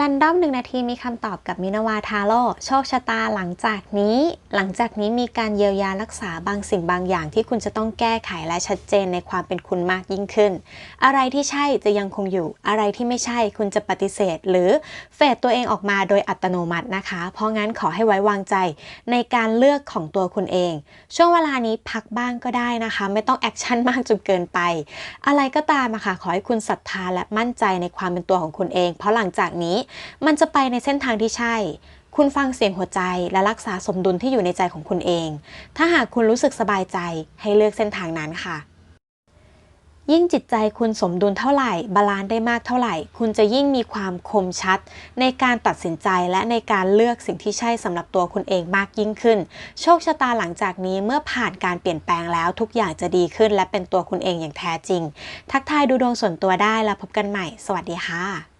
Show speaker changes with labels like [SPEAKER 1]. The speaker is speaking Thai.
[SPEAKER 1] ลันดอมหนึ่งนาทีมีคำตอบกับมินาวาทาโร่โชคชะตาหลังจากนี้ หลังจากนี้มีการเยียวยารักษาบางสิ่งบางอย่างที่คุณจะต้องแก้ไขและชัดเจนในความเป็นคุณมากยิ่งขึ้น อะไรที่ใช่จะยังคงอยู่ อะไรที่ไม่ใช่คุณจะปฏิเสธ หรือเฟดตัวเองออกมาโดยอัตโนมัตินะคะ เพราะงั้นขอให้ไว้วางใจ ในการเลือกของตัวคุณเอง ช่วงเวลานี้พักบ้างก็ได้นะคะ ไม่ต้องแอคชั่นมากจนเกินไป อะไรก็ตามอะค่ะขอให้คุณศรัทธาและมั่นใจในความเป็นตัวของคุณเอง เพราะหลังจากนี้นี้ มันจะไปในเส้นทางที่ใช่ คุณฟังเสียงหัวใจและรักษาสมดุลที่อยู่ในใจของคุณเอง ถ้าหากคุณรู้สึกสบายใจให้เลือกเส้นทางนั้นค่ะ ยิ่งจิตใจคุณสมดุลเท่าไหร่ บาลานซ์ได้มากเท่าไหร่ คุณจะยิ่งมีความคมชัด ในการตัดสินใจและในการเลือกสิ่งที่ใช่สำหรับตัวคุณเองมากยิ่งขึ้น โชคชะตาหลังจากนี้เมื่อผ่านการเปลี่ยนแปลงแล้วทุกอย่างจะดีขึ้น และเป็นตัวคุณเองอย่างแท้จริง ทักทายดูดวงส่วนตัวได้แล้วพบกันใหม่ สวัสดีค่ะ